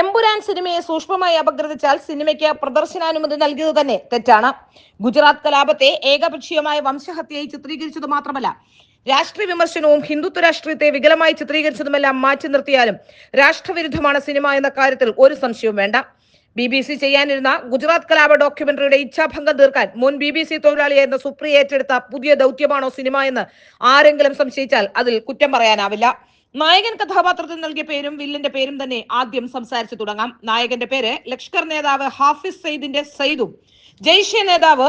എമ്പുരാൻ സിനിമയെ സൂക്ഷ്മമായി അപഗ്രഥിച്ചാൽ സിനിമയ്ക്ക് പ്രദർശനാനുമതി നൽകിയത് തന്നെ തെറ്റാണ്. ഗുജറാത്ത് കലാപത്തെ ഏകപക്ഷീയമായ വംശഹത്യയായി ചിത്രീകരിച്ചത് മാത്രമല്ല രാഷ്ട്രീയ വിമർശനവും ഹിന്ദുത്വ രാഷ്ട്രീയത്തെ വികലമായി ചിത്രീകരിച്ചതുമെല്ലാം മാറ്റി നിർത്തിയാലും രാഷ്ട്രവിരുദ്ധമാണ് സിനിമ എന്ന കാര്യത്തിൽ ഒരു സംശയവും വേണ്ട. ബി ബി സി ചെയ്യാനിരുന്ന ഗുജറാത്ത് കലാപ ഡോക്യുമെന്ററിയുടെ ഇച്ഛാഭംഗം തീർക്കാൻ മുൻ ബി ബി സി തൊഴിലാളിയായിരുന്ന സുപ്രിയ ഏറ്റെടുത്ത പുതിയ ദൗത്യമാണോ സിനിമ എന്ന് ആരെങ്കിലും സംശയിച്ചാൽ അതിൽ കുറ്റം പറയാനാവില്ല. നായകൻ കഥാപാത്രത്തിന് നൽകിയ പേരും വില്ലന്റെ പേരും തന്നെ ആദ്യം സംസാരിച്ചു തുടങ്ങാം. നായകന്റെ പേര് ലഷ്കർ നേതാവ് ഹാഫിസ് സയ്യിദിന്റെ സയ്യിദും ജയ്ഷെ നേതാവ്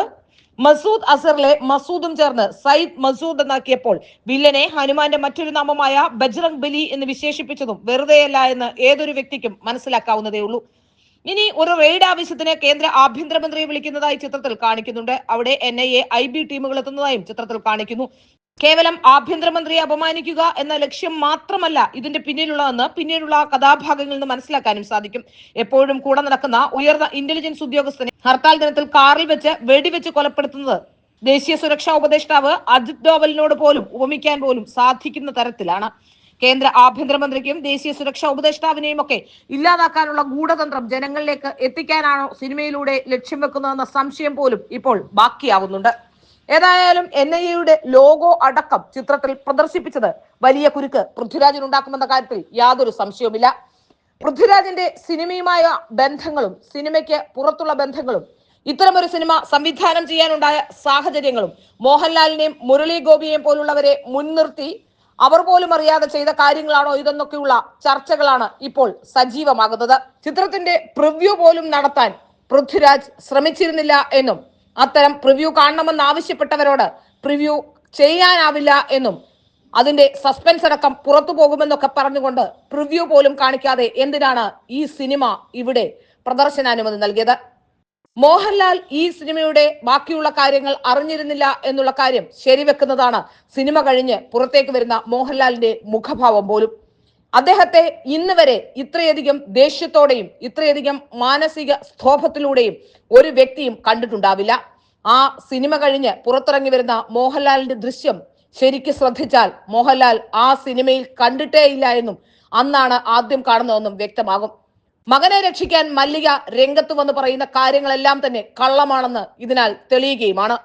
മസൂദ് അസറിലെ മസൂദും ചേർന്ന് സയ്യിദ് മസൂദ് എന്നാക്കിയപ്പോൾ വില്ലനെ ഹനുമാന്റെ മറ്റൊരു നാമമായ ബജ്രംഗ് ബലി എന്ന് വിശേഷിപ്പിച്ചതും വെറുതെയല്ല എന്ന് ഏതൊരു വ്യക്തിക്കും മനസ്സിലാക്കാവുന്നതേ ഉള്ളൂ. ഇനി ഒരു റെയ്ഡ് ആവശ്യത്തിന് കേന്ദ്ര ആഭ്യന്തരമന്ത്രിയെ വിളിക്കുന്നതായി ചിത്രത്തിൽ കാണിക്കുന്നുണ്ട്. അവിടെ N I A I B ടീമുകൾ എത്തുന്നതായും ചിത്രത്തിൽ കാണിക്കുന്നു. കേവലം ആഭ്യന്തരമന്ത്രിയെ അപമാനിക്കുക എന്ന ലക്ഷ്യം മാത്രമല്ല ഇതിന്റെ പിന്നിലുള്ളതെന്ന് പിന്നീടുള്ള കഥാഭാഗങ്ങളിൽ നിന്ന് മനസ്സിലാക്കാനും സാധിക്കും. എപ്പോഴും കൂടെ നടക്കുന്ന ഉയർന്ന ഇന്റലിജൻസ് ഉദ്യോഗസ്ഥനെ ഹർത്താൽ ദിനത്തിൽ കാറിൽ വെച്ച് വെടിവെച്ച് കൊലപ്പെടുത്തുന്നത് ദേശീയ സുരക്ഷാ ഉപദേഷ്ടാവ് അജിത് ഡോവലിനോട് പോലും ഉപമിക്കാൻ പോലും സാധിക്കുന്ന തരത്തിലാണ്. കേന്ദ്ര ആഭ്യന്തരമന്ത്രിക്കും ദേശീയ സുരക്ഷാ ഉപദേഷ്ടാവിനെയും ഒക്കെ ഇല്ലാതാക്കാനുള്ള ഗൂഢതന്ത്രം ജനങ്ങളിലേക്ക് എത്തിക്കാനാണോ സിനിമയിലൂടെ ലക്ഷ്യം വെക്കുന്നതെന്ന സംശയം പോലും ഇപ്പോൾ ബാക്കിയാവുന്നുണ്ട്. ഏതായാലും എൻ ഐ എയുടെ ലോഗോ അടക്കം ചിത്രത്തിൽ പ്രദർശിപ്പിച്ചത് വലിയ കുരുക്ക് പൃഥ്വിരാജിന് ഉണ്ടാക്കുമെന്ന കാര്യത്തിൽ യാതൊരു സംശയവുമില്ല. പൃഥ്വിരാജിന്റെ സിനിമയുമായ ബന്ധങ്ങളും സിനിമയ്ക്ക് പുറത്തുള്ള ബന്ധങ്ങളും ഇത്തരമൊരു സിനിമ സംവിധാനം ചെയ്യാനുണ്ടായ സാഹചര്യങ്ങളും മോഹൻലാലിനെയും മുരളി ഗോപിയെയും പോലുള്ളവരെ മുൻനിർത്തി അവർ പോലും അറിയാതെ ചെയ്ത കാര്യങ്ങളാണോ ഇതെന്നൊക്കെയുള്ള ചർച്ചകളാണ് ഇപ്പോൾ സജീവമാകുന്നത്. ചിത്രത്തിന്റെ പ്രിവ്യൂ പോലും നടത്താൻ പൃഥ്വിരാജ് ശ്രമിച്ചിരുന്നില്ല എന്നും അത്തരം പ്രിവ്യൂ കാണണമെന്ന് ആവശ്യപ്പെട്ടവരോട് പ്രിവ്യൂ ചെയ്യാനാവില്ല എന്നും അതിന്റെ സസ്പെൻസ് അടക്കം പുറത്തു പോകുമെന്നൊക്കെ പറഞ്ഞുകൊണ്ട് പ്രിവ്യൂ പോലും കാണിക്കാതെ എന്തിനാണ് ഈ സിനിമ ഇവിടെ പ്രദർശനാനുമതി നൽകിയത്? മോഹൻലാൽ ഈ സിനിമയുടെ ബാക്കിയുള്ള കാര്യങ്ങൾ അറിഞ്ഞിരുന്നില്ല എന്നുള്ള കാര്യം ശരിവെക്കുന്നതാണ് സിനിമ കഴിഞ്ഞ് പുറത്തേക്ക് വരുന്ന മോഹൻലാലിന്റെ മുഖഭാവം പോലും. അദ്ദേഹത്തെ ഇന്ന് വരെ ഇത്രയധികം ദേഷ്യത്തോടെയും ഇത്രയധികം മാനസിക സ്തോഭത്തിലൂടെയും ഒരു വ്യക്തിയും കണ്ടിട്ടുണ്ടാവില്ല. ആ സിനിമ കഴിഞ്ഞ് പുറത്തിറങ്ങി വരുന്ന മോഹൻലാലിന്റെ ദൃശ്യം ശരിക്ക് ശ്രദ്ധിച്ചാൽ മോഹൻലാൽ ആ സിനിമയിൽ കണ്ടിട്ടേ ഇല്ല എന്നും അന്നാണ് ആദ്യം കാണുന്നതെന്നും വ്യക്തമാകും. മകനെ രക്ഷിക്കാൻ മല്ലിക രംഗത്ത് വന്ന് പറയുന്ന കാര്യങ്ങളെല്ലാം തന്നെ കള്ളമാണെന്ന് ഇതിനാൽ തെളിയുകയുമാണ്.